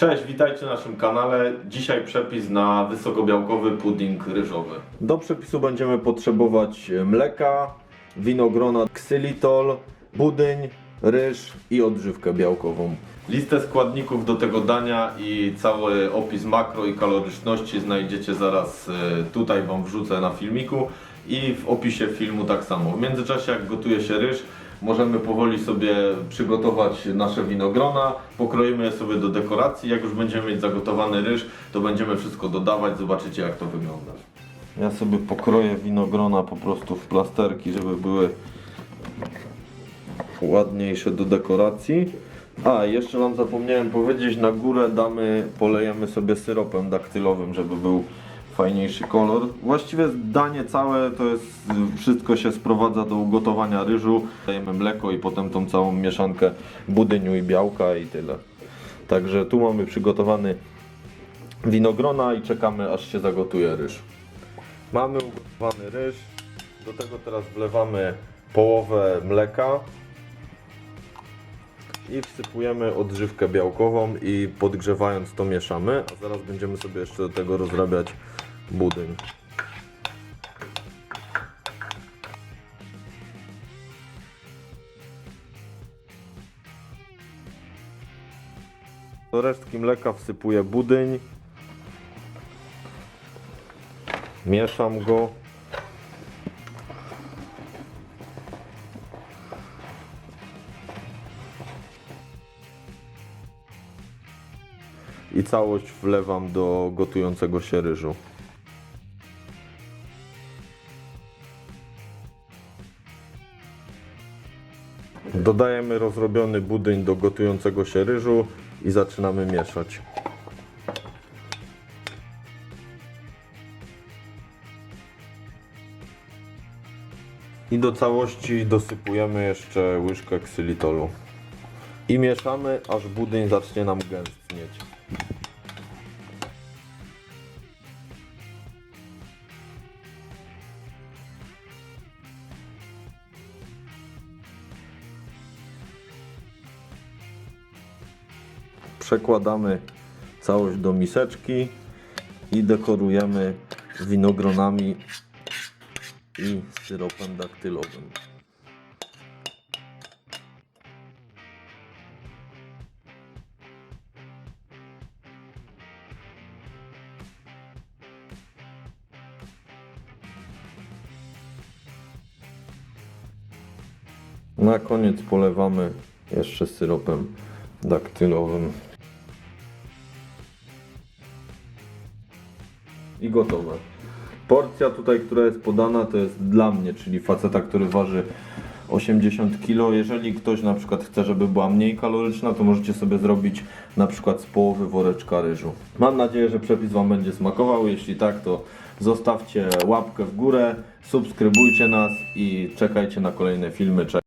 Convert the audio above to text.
Cześć, witajcie na naszym kanale. Dzisiaj przepis na wysokobiałkowy pudding ryżowy. Do przepisu będziemy potrzebować mleka, winogrona, ksylitol, budyń, ryż i odżywkę białkową. Listę składników do tego dania i cały opis makro i kaloryczności znajdziecie zaraz e, tutaj Wam wrzucę na filmiku i w opisie filmu tak samo. W międzyczasie jak gotuje się ryż, możemy powoli sobie przygotować nasze winogrona, pokroimy je sobie do dekoracji. Jak już będziemy mieć zagotowany ryż, to będziemy wszystko dodawać, zobaczycie jak to wygląda. Ja sobie pokroję winogrona po prostu w plasterki, żeby były ładniejsze do dekoracji. A, jeszcze Wam zapomniałem powiedzieć, na górę damy, polejemy sobie syropem daktylowym, żeby był fajniejszy kolor. Właściwie danie całe to jest, wszystko się sprowadza do ugotowania ryżu. Dajemy mleko i potem tą całą mieszankę budyniu i białka i tyle. Także tu mamy przygotowany winogrona i czekamy aż się zagotuje ryż. Mamy ugotowany ryż, do tego teraz wlewamy połowę mleka i wsypujemy odżywkę białkową i podgrzewając to mieszamy, a zaraz będziemy sobie jeszcze do tego rozrabiać budyń. Do resztki mleka wsypuję budyń. Mieszam go. I całość wlewam do gotującego się ryżu. Dodajemy rozrobiony budyń do gotującego się ryżu i zaczynamy mieszać. I do całości dosypujemy jeszcze łyżkę ksylitolu. I mieszamy, aż budyń zacznie nam gęstnieć. Przekładamy całość do miseczki i dekorujemy winogronami i syropem daktylowym. Na koniec polewamy jeszcze syropem daktylowym. I gotowe. Porcja tutaj, która jest podana, to jest dla mnie, czyli faceta, który waży 80 kg. Jeżeli ktoś na przykład chce, żeby była mniej kaloryczna, to możecie sobie zrobić na przykład z połowy woreczka ryżu. Mam nadzieję, że przepis Wam będzie smakował. Jeśli tak, to zostawcie łapkę w górę, subskrybujcie nas i czekajcie na kolejne filmy. Cześć!